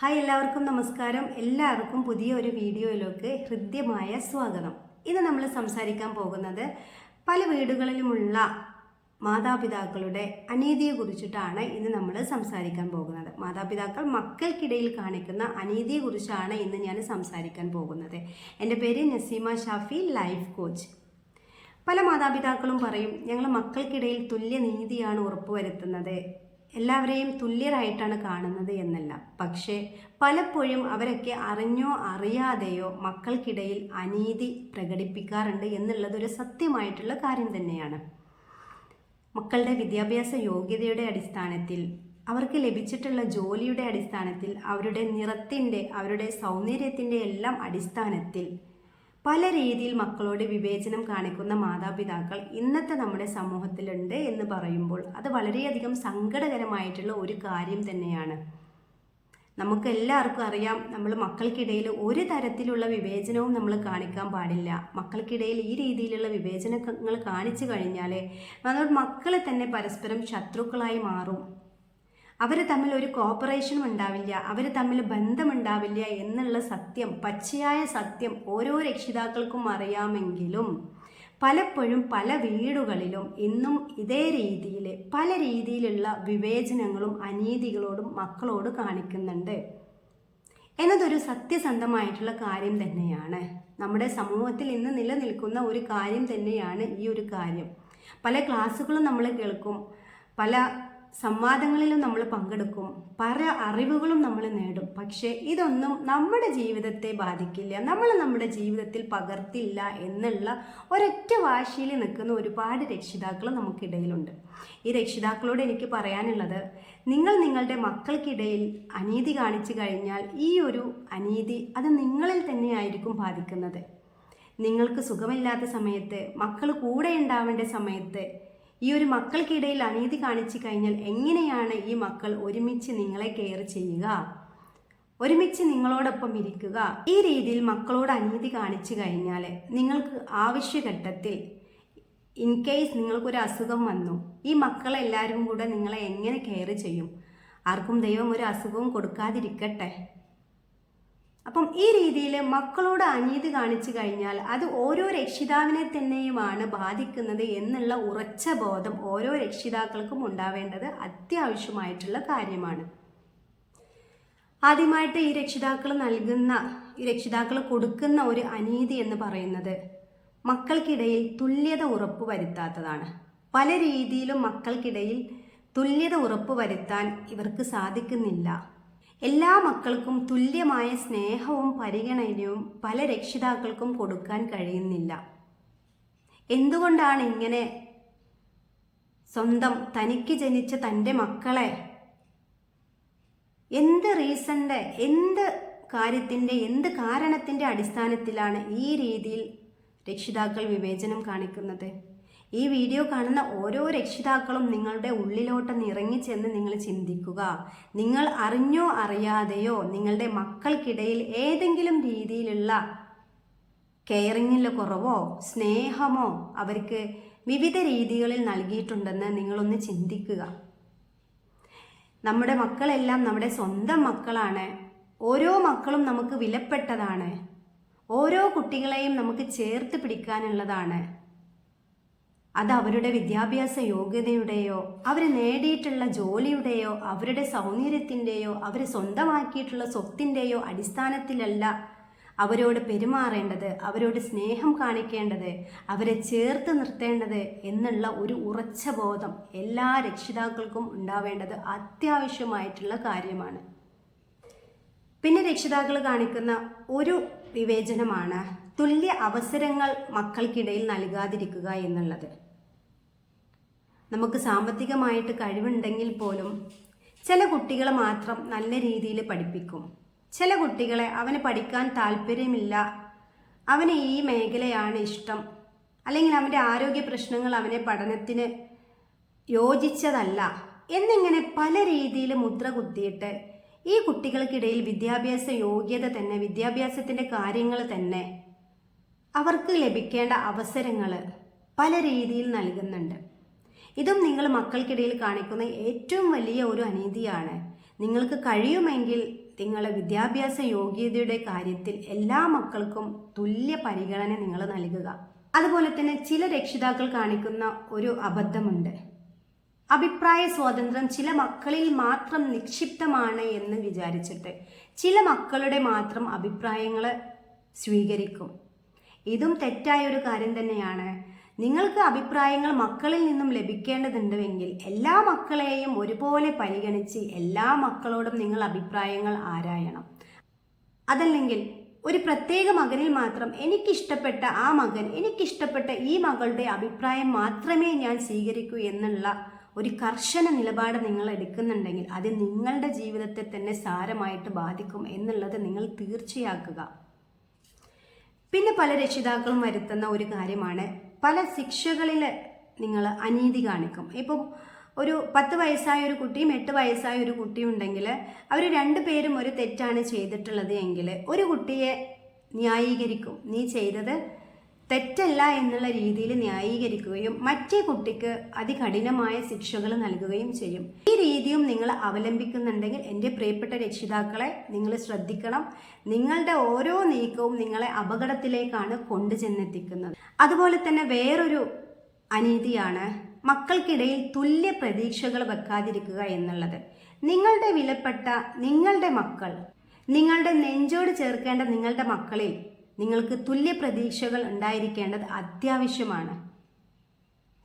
Hi എല്ലാവർക്കും നമസ്കാരം. എല്ലാവർക്കും പുതിയ ഒരു വീഡിയോയിലേക്ക് ഹൃദ്യമായ സ്വാഗതം. ഇന്ന് നമ്മൾ സംസാരിക്കാൻ പോകുന്നത് പല വീടുകളിലുമുള്ള മാതാപിതാക്കളുടെ അനീതിയെ കുറിച്ചിട്ടാണ് ഇന്ന് നമ്മൾ സംസാരിക്കാൻ പോകുന്നത്. മാതാപിതാക്കൾ മക്കൾക്കിടയിൽ കാണിക്കുന്ന അനീതിയെ കുറിച്ചാണ് ഇന്ന് ഞാൻ സംസാരിക്കാൻ പോകുന്നത്. എന്റെ പേര് നസീമ ഷാഫി ലൈഫ് കോച്ച് പല മാതാപിതാക്കളും പറയും ഞങ്ങൾ മക്കൾക്കിടയിൽ തുല്യ നീതിയാണ് ഉറപ്പുവരുത്തുന്നത്. എല്ലാവരെയും തുല്യരായിട്ടാണ് കാണുന്നത് എന്നല്ല. പക്ഷേ പലപ്പോഴും അവരൊക്കെ അറിഞ്ഞോ അറിയാതെയോ മക്കൾക്കിടയിൽ അനീതി പ്രകടിപ്പിക്കാറുണ്ട് എന്നുള്ളത് ഒരു സത്യമായിട്ടുള്ള കാര്യം തന്നെയാണ്. മക്കളുടെ വിദ്യാഭ്യാസ യോഗ്യതയുടെ അടിസ്ഥാനത്തിൽ അവർക്ക് ലഭിച്ചിട്ടുള്ള ജോലിയുടെ അടിസ്ഥാനത്തിൽ അവരുടെ നിറത്തിന്റെ അവരുടെ സൗന്ദര്യത്തിന്റെ എല്ലാം അടിസ്ഥാനത്തിൽ പല രീതിയിൽ മക്കളോട് വിവേചനം കാണിക്കുന്ന മാതാപിതാക്കൾ ഇന്നത്തെ നമ്മുടെ സമൂഹത്തിലുണ്ട് എന്ന് പറയുമ്പോൾ അത് വളരെയധികം സങ്കടകരമായിട്ടുള്ള ഒരു കാര്യം തന്നെയാണ്. നമുക്ക് എല്ലാവർക്കും അറിയാം നമ്മൾ മക്കൾക്കിടയിൽ ഒരു തരത്തിലുള്ള വിവേചനവും നമ്മൾ കാണിക്കാൻ പാടില്ല. മക്കൾക്കിടയിൽ ഈ രീതിയിലുള്ള വിവേചനങ്ങൾ കാണിച്ചു കഴിഞ്ഞാൽ നമ്മൾ മക്കൾ തന്നെ പരസ്പരം ശത്രുക്കളായി മാറും. അവർ തമ്മിൽ ഒരു കോപ്പറേഷനും ഉണ്ടാവില്ല അവർ തമ്മിൽ ബന്ധമുണ്ടാവില്ല എന്നുള്ള സത്യം പച്ചയായ സത്യം ഓരോ രക്ഷിതാക്കൾക്കും അറിയാമെങ്കിലും പലപ്പോഴും പല വീടുകളിലും ഇന്നും ഇതേ രീതിയിൽ പല രീതിയിലുള്ള വിവേചനങ്ങളും അനീതികളോടും മക്കളോട് കാണിക്കുന്നുണ്ട്. എന്നതൊരു സത്യസന്ധമായിട്ടുള്ള കാര്യം തന്നെയാണ്. നമ്മുടെ സമൂഹത്തിൽ ഇന്ന് നിലനിൽക്കുന്ന ഒരു കാര്യം തന്നെയാണ് ഈ ഒരു കാര്യം. പല ക്ലാസ്സുകളും നമ്മൾ കേൾക്കും പല സംവാദങ്ങളിലും നമ്മൾ പങ്കെടുക്കും. പല അറിവുകളും നമ്മൾ നേടും. പക്ഷേ ഇതൊന്നും നമ്മുടെ ജീവിതത്തെ ബാധിക്കില്ല. നമ്മൾ നമ്മുടെ ജീവിതത്തിൽ പകർത്തില്ല എന്നുള്ള ഒരൊറ്റ വാശിയിൽ നിൽക്കുന്ന ഒരുപാട് രക്ഷിതാക്കൾ നമുക്കിടയിലുണ്ട്. ഈ രക്ഷിതാക്കളോട് എനിക്ക് പറയാനുള്ളത് നിങ്ങൾ നിങ്ങളുടെ മക്കൾക്കിടയിൽ അനീതി കാണിച്ചു കഴിഞ്ഞാൽ ഈ ഒരു അനീതി അത് നിങ്ങളിൽ തന്നെയായിരിക്കും ബാധിക്കുന്നത്. നിങ്ങൾക്ക് സുഖമില്ലാത്ത സമയത്ത് മക്കൾ കൂടെ ഉണ്ടാവേണ്ട സമയത്ത് ഈ ഒരു മക്കൾക്കിടയിൽ അനീതി കാണിച്ചു കഴിഞ്ഞാൽ എങ്ങനെയാണ് ഈ മക്കൾ ഒരുമിച്ച് നിങ്ങളെ കെയർ ചെയ്യുക? ഒരുമിച്ച് നിങ്ങളോടൊപ്പം ഇരിക്കുക. ഈ രീതിയിൽ മക്കളോട് അനീതി കാണിച്ചു കഴിഞ്ഞാൽ നിങ്ങൾക്ക് ആവശ്യഘട്ടത്തിൽ ഇൻ കേസ് നിങ്ങൾക്കൊരു അസുഖം വന്നു ഈ മക്കളെല്ലാവരും കൂടെ നിങ്ങളെ എങ്ങനെ കെയർ ചെയ്യും? ആർക്കും ദൈവം ഒരു അസുഖവും കൊടുക്കാതിരിക്കട്ടെ. അപ്പം ഈ രീതിയിൽ മക്കളോട് അനീതി കാണിച്ചു കഴിഞ്ഞാൽ അത് ഓരോ രക്ഷിതാവിനെ തന്നെയുമാണ് ബാധിക്കുന്നത് എന്നുള്ള ഉറച്ച ബോധം ഓരോ രക്ഷിതാക്കൾക്കും ഉണ്ടാവേണ്ടത് അത്യാവശ്യമായിട്ടുള്ള കാര്യമാണ്. ആദ്യമായിട്ട് ഈ രക്ഷിതാക്കൾ നൽകുന്ന ഈ രക്ഷിതാക്കൾ കൊടുക്കുന്ന ഒരു അനീതി എന്ന് പറയുന്നത് മക്കൾക്കിടയിൽ തുല്യത ഉറപ്പ് വരുത്താത്തതാണ്. പല രീതിയിലും മക്കൾക്കിടയിൽ തുല്യത ഉറപ്പ് വരുത്താൻ ഇവർക്ക് സാധിക്കുന്നില്ല. എല്ലാ മക്കൾക്കും തുല്യമായ സ്നേഹവും പരിഗണനയും പല രക്ഷിതാക്കൾക്കും കൊടുക്കാൻ കഴിയുന്നില്ല. എന്തുകൊണ്ടാണ് ഇങ്ങനെ സ്വന്തം തനിക്ക് ജനിച്ച തന്റെ മക്കളെ എന്ത് റീസണിന്റെ എന്ത് കാര്യത്തിന്റെ എന്ത് കാരണത്തിന്റെ അടിസ്ഥാനത്തിലാണ് ഈ രീതിയിൽ രക്ഷിതാക്കൾ വിവേചനം കാണിക്കുന്നത്? ഈ വീഡിയോ കാണുന്ന ഓരോ രക്ഷിതാക്കളും നിങ്ങളുടെ ഉള്ളിലോട്ട് നിറങ്ങി ചെന്ന് നിങ്ങൾ ചിന്തിക്കുക. നിങ്ങൾ അറിഞ്ഞോ അറിയാതെയോ നിങ്ങളുടെ മക്കൾക്കിടയിൽ ഏതെങ്കിലും രീതിയിലുള്ള കെയറിങ്ങിന്റെ കുറവോ സ്നേഹമോ അവർക്ക് വിവിധ രീതികളിൽ നൽകിയിട്ടുണ്ടെന്ന് നിങ്ങളൊന്ന് ചിന്തിക്കുക. നമ്മുടെ മക്കളെല്ലാം നമ്മുടെ സ്വന്തം മക്കളാണ്. ഓരോ മക്കളും നമുക്ക് വിലപ്പെട്ടതാണ്. ഓരോ കുട്ടികളെയും നമുക്ക് ചേർത്ത് പിടിക്കാനുള്ളതാണ്. അത് അവരുടെ വിദ്യാഭ്യാസ യോഗ്യതയുടെയോ അവർ നേടിയിട്ടുള്ള ജോലിയുടെയോ അവരുടെ സൗന്ദര്യത്തിന്റെയോ അവർ സ്വന്തമാക്കിയിട്ടുള്ള സ്വത്തിന്റെയോ അടിസ്ഥാനത്തിലല്ല അവരോട് പെരുമാറേണ്ടത് അവരോട് സ്നേഹം കാണിക്കേണ്ടത് അവരെ ചേർത്ത് നിർത്തേണ്ടത് എന്നുള്ള ഒരു ഉറച്ച ബോധം എല്ലാ രക്ഷിതാക്കൾക്കും ഉണ്ടാവേണ്ടത് അത്യാവശ്യമായിട്ടുള്ള കാര്യമാണ്. പിന്നെ രക്ഷിതാക്കൾ കാണിക്കുന്ന ഒരു വിവേചനമാണ് തുല്യ അവസരങ്ങൾ മക്കൾക്കിടയിൽ നൽകാതിരിക്കുക എന്നുള്ളത്. നമുക്ക് സാമ്പത്തികമായിട്ട് കഴിവുണ്ടെങ്കിൽ പോലും ചില കുട്ടികളെ മാത്രം നല്ല രീതിയിൽ പഠിപ്പിക്കും. ചില കുട്ടികളെ അവന് പഠിക്കാൻ താല്പര്യമില്ല. അവന് ഈ മേഖലയാണ് ഇഷ്ടം. അല്ലെങ്കിൽ അവന്റെ ആരോഗ്യ പ്രശ്നങ്ങൾ അവനെ പഠനത്തിന് യോജിച്ചതല്ല. എന്നിങ്ങനെ പല രീതിയിൽ മുദ്ര കുത്തിയിട്ട് ഈ കുട്ടികൾക്കിടയിൽ വിദ്യാഭ്യാസ യോഗ്യത തന്നെ വിദ്യാഭ്യാസത്തിന്റെ കാര്യങ്ങൾ തന്നെ അവർക്ക് ലഭിക്കേണ്ട അവസരങ്ങൾ പല രീതിയിൽ നൽകുന്നുണ്ട്. ഇതും നിങ്ങൾ മക്കൾക്കിടയിൽ കാണിക്കുന്ന ഏറ്റവും വലിയ ഒരു അനീതിയാണ്. നിങ്ങൾക്ക് കഴിയുമെങ്കിൽ നിങ്ങളെ വിദ്യാഭ്യാസ യോഗ്യതയുടെ കാര്യത്തിൽ എല്ലാ മക്കൾക്കും തുല്യ പരിഗണന നിങ്ങൾ നൽകുക. അതുപോലെ തന്നെ ചില രക്ഷിതാക്കൾ കാണിക്കുന്ന ഒരു അബദ്ധമുണ്ട്. അഭിപ്രായ സ്വാതന്ത്ര്യം ചില മക്കളിൽ മാത്രം നിക്ഷിപ്തമാണ് എന്ന് വിചാരിച്ചിട്ട് ചില മക്കളുടെ മാത്രം അഭിപ്രായങ്ങൾ സ്വീകരിക്കും. ഇതും തെറ്റായ ഒരു കാര്യം തന്നെയാണ്. നിങ്ങൾക്ക് അഭിപ്രായങ്ങൾ മക്കളിൽ നിന്നും ലഭിക്കേണ്ടതുണ്ടെങ്കിൽ എല്ലാ മക്കളെയും ഒരുപോലെ പരിഗണിച്ച് എല്ലാ മക്കളോടും നിങ്ങൾ അഭിപ്രായങ്ങൾ ആരായണം. അതല്ലെങ്കിൽ ഒരു പ്രത്യേക മകനിൽ മാത്രം എനിക്കിഷ്ടപ്പെട്ട ആ മകൻ എനിക്കിഷ്ടപ്പെട്ട ഈ മകളുടെ അഭിപ്രായം മാത്രമേ ഞാൻ സ്വീകരിക്കൂ എന്നുള്ള ഒരു കർശന നിലപാട് നിങ്ങൾ എടുക്കുന്നുണ്ടെങ്കിൽ അത് നിങ്ങളുടെ ജീവിതത്തെ തന്നെ സാരമായിട്ട് ബാധിക്കും എന്നുള്ളത് നിങ്ങൾ തീർച്ചയാക്കുക. പിന്നെ പല രക്ഷിതാക്കളും വരുത്തുന്ന ഒരു കാര്യമാണ് പല ശിക്ഷകളിൽ നിങ്ങൾ അനീതി കാണിക്കും. ഇപ്പം ഒരു പത്ത് വയസ്സായ ഒരു കുട്ടിയും എട്ട് വയസ്സായ ഒരു കുട്ടിയും ഉണ്ടെങ്കിൽ അവർ രണ്ടു പേരും ഒരു തെറ്റാണ് ചെയ്തിട്ടുള്ളത് എങ്കിൽ ഒരു കുട്ടിയെ ന്യായീകരിക്കും. നീ ചെയ്തത് തെറ്റല്ല എന്നുള്ള രീതിയിൽ ന്യായീകരിക്കുകയും മറ്റേ കുട്ടിക്ക് അതികഠിനമായ ശിക്ഷകൾ നൽകുകയും ചെയ്യും. ഈ രീതിയും നിങ്ങൾ അവലംബിക്കുന്നുണ്ടെങ്കിൽ എന്റെ പ്രിയപ്പെട്ട രക്ഷിതാക്കളെ നിങ്ങൾ ശ്രദ്ധിക്കണം. നിങ്ങളുടെ ഓരോ നീക്കവും നിങ്ങളെ അപകടത്തിലേക്കാണ് കൊണ്ടുചെന്നെത്തിക്കുന്നത് അതുപോലെ തന്നെ വേറൊരു അനീതിയാണ് മക്കൾക്കിടയിൽ തുല്യ പ്രതീക്ഷകൾ വെക്കാതിരിക്കുക എന്നുള്ളത്. നിങ്ങളുടെ വിലപ്പെട്ട നിങ്ങളുടെ മക്കൾ നിങ്ങളുടെ നെഞ്ചോട് ചേർക്കേണ്ട നിങ്ങളുടെ മക്കളിൽ നിങ്ങൾക്ക് തുല്യ പ്രതീക്ഷകൾ ഉണ്ടായിരിക്കേണ്ടത് അത്യാവശ്യമാണ്.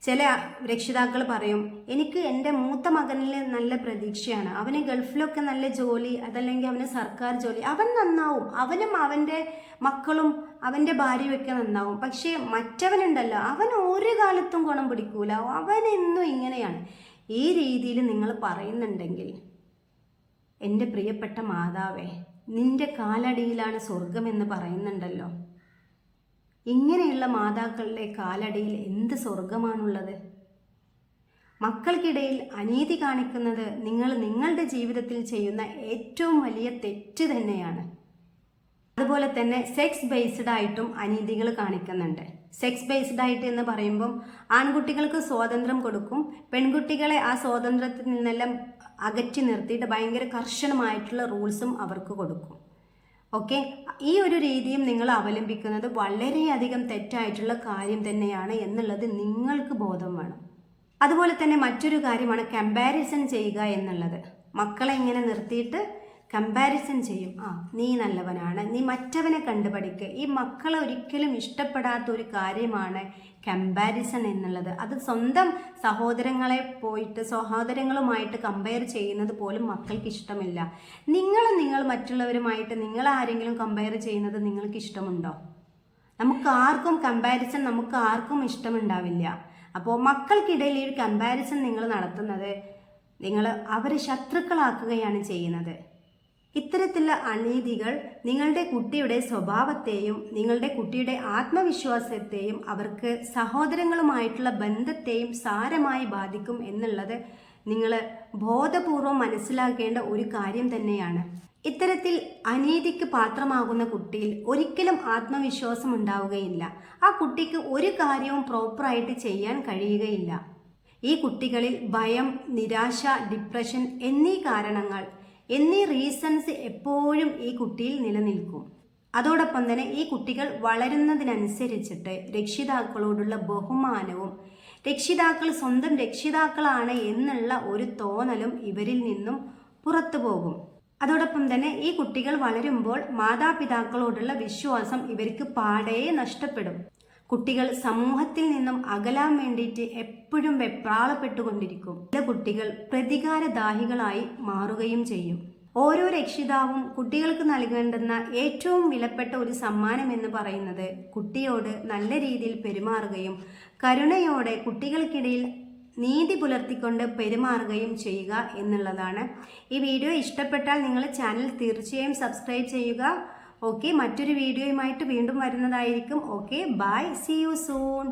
ചില രക്ഷിതാക്കൾ പറയും എനിക്ക് എന്റെ മൂത്ത മകനിൽ നല്ല പ്രതീക്ഷയാണ്. അവന് ഗൾഫിലൊക്കെ നല്ല ജോലി അതല്ലെങ്കിൽ അവന് സർക്കാർ ജോലി. അവൻ നന്നാവും. അവനും അവന്റെ മക്കളും അവന്റെ ഭാര്യയൊക്കെ നന്നാവും. പക്ഷേ മറ്റവനുണ്ടല്ലോ അവൻ ഒരു കാലത്തും ഗുണം പിടിക്കൂല. അവനെന്നും ഇങ്ങനെയാണ്. ഈ രീതിയിൽ നിങ്ങൾ പറയുന്നുണ്ടെങ്കിൽ എന്റെ പ്രിയപ്പെട്ട മാതാവേ നിന്റെ കാലടിയിലാണ് സ്വർഗമെന്ന് പറയുന്നുണ്ടല്ലോ. ഇങ്ങനെയുള്ള മാതാക്കളുടെ കാലടിയിൽ എന്ത് സ്വർഗമാണുള്ളത് മക്കൾക്കിടയിൽ അനീതി കാണിക്കുന്നത് നിങ്ങൾ നിങ്ങളുടെ ജീവിതത്തിൽ ചെയ്യുന്ന ഏറ്റവും വലിയ തെറ്റ് തന്നെയാണ്. അതുപോലെ തന്നെ സെക്സ് ബേസ്ഡ് ആയിട്ടും അനീതികൾ കാണിക്കുന്നുണ്ട്. സെക്സ് ബേസ്ഡ് ആയിട്ട് എന്ന് പറയുമ്പം ആൺകുട്ടികൾക്ക് സ്വാതന്ത്ര്യം കൊടുക്കും. പെൺകുട്ടികളെ ആ സ്വാതന്ത്ര്യത്തിൽ നിന്നെല്ലാം അകറ്റി നിർത്തിയിട്ട് ഭയങ്കര കർശനമായിട്ടുള്ള റൂൾസും അവർക്ക് കൊടുക്കും. ഓക്കെ ഈ ഒരു രീതിയും നിങ്ങൾ അവലംബിക്കുന്നത് വളരെയധികം തെറ്റായിട്ടുള്ള കാര്യം തന്നെയാണ് എന്നുള്ളത് നിങ്ങൾക്ക് ബോധം വേണം. അതുപോലെ തന്നെ മറ്റൊരു കാര്യമാണ് കമ്പാരിസൺ ചെയ്യുക എന്നുള്ളത്. മക്കളെ ഇങ്ങനെ നിർത്തിയിട്ട് കമ്പാരിസൺ ചെയ്യും. ആ നീ നല്ലവനാണ്. നീ മറ്റവനെ കണ്ടുപഠിക്കുക ഈ മക്കളെ ഒരിക്കലും ഇഷ്ടപ്പെടാത്ത ഒരു കാര്യമാണ് കമ്പാരിസൺ എന്നുള്ളത്. അത് സ്വന്തം സഹോദരങ്ങളെ പോയിട്ട് സഹോദരങ്ങളുമായിട്ട് കമ്പയർ ചെയ്യുന്നത് പോലും മക്കൾക്ക് ഇഷ്ടമില്ല. നിങ്ങൾ നിങ്ങൾ മറ്റുള്ളവരുമായിട്ട് നിങ്ങൾ ആരെങ്കിലും കമ്പയർ ചെയ്യുന്നത് നിങ്ങൾക്ക് ഇഷ്ടമുണ്ടോ? നമുക്ക് ആർക്കും കമ്പാരിസൺ നമുക്ക് ആർക്കും ഇഷ്ടമുണ്ടാവില്ല. അപ്പോൾ മക്കൾക്കിടയിൽ ഈ കമ്പാരിസൺ നിങ്ങൾ നടത്തുന്നത് നിങ്ങൾ അവരെ ശത്രുക്കളാക്കുകയാണ് ചെയ്യുന്നത്. ഇത്തരത്തിലുള്ള അനീതികൾ നിങ്ങളുടെ കുട്ടിയുടെ സ്വഭാവത്തെയും നിങ്ങളുടെ കുട്ടിയുടെ ആത്മവിശ്വാസത്തെയും അവർക്ക് സഹോദരങ്ങളുമായിട്ടുള്ള ബന്ധത്തെയും സാരമായി ബാധിക്കും എന്നുള്ളത് നിങ്ങൾ ബോധപൂർവം മനസ്സിലാക്കേണ്ട ഒരു കാര്യം തന്നെയാണ്. ഇത്തരത്തിൽ അനീതിക്ക് പാത്രമാകുന്ന കുട്ടിയിൽ ഒരിക്കലും ആത്മവിശ്വാസം ഉണ്ടാവുകയില്ല. ആ കുട്ടിക്ക് ഒരു കാര്യവും പ്രോപ്പറായിട്ട് ചെയ്യാൻ കഴിയുകയില്ല. ഈ കുട്ടികളിൽ ഭയം നിരാശ ഡിപ്രഷൻ എന്നീ കാരണങ്ങൾ എന്നീ റീസൺസ് എപ്പോഴും ഈ കുട്ടിയിൽ നിലനിൽക്കും. അതോടൊപ്പം തന്നെ ഈ കുട്ടികൾ വളരുന്നതിനനുസരിച്ചിട്ട് രക്ഷിതാക്കളോടുള്ള ബഹുമാനവും രക്ഷിതാക്കൾ സ്വന്തം രക്ഷിതാക്കളാണ് എന്നുള്ള ഒരു തോന്നലും ഇവരിൽ നിന്നും പുറത്തു പോകും. അതോടൊപ്പം തന്നെ ഈ കുട്ടികൾ വളരുമ്പോൾ മാതാപിതാക്കളോടുള്ള വിശ്വാസം ഇവർക്ക് പാടേ നഷ്ടപ്പെടും. കുട്ടികൾ സമൂഹത്തിൽ നിന്നും അകലാൻ വേണ്ടിയിട്ട് എപ്പോഴും വെപ്രാളപ്പെട്ടുകൊണ്ടിരിക്കും. ചില കുട്ടികൾ പ്രതികാരദാഹികളായി മാറുകയും ചെയ്യും. ഓരോ രക്ഷിതാവും കുട്ടികൾക്ക് നൽകേണ്ടുന്ന ഏറ്റവും വിലപ്പെട്ട ഒരു സമ്മാനം എന്ന് പറയുന്നത് കുട്ടിയോട് നല്ല രീതിയിൽ പെരുമാറുകയും കരുണയോടെ കുട്ടികൾക്കിടയിൽ നീതി പുലർത്തിക്കൊണ്ട് പെരുമാറുകയും ചെയ്യുക എന്നുള്ളതാണ്. ഈ വീഡിയോ ഇഷ്ടപ്പെട്ടാൽ നിങ്ങൾ ചാനൽ തീർച്ചയായും സബ്സ്ക്രൈബ് ചെയ്യുക. ഓക്കെ മറ്റൊരു വീഡിയോയുമായിട്ട് വീണ്ടും വരുന്നതായിരിക്കും. Okay bye see you soon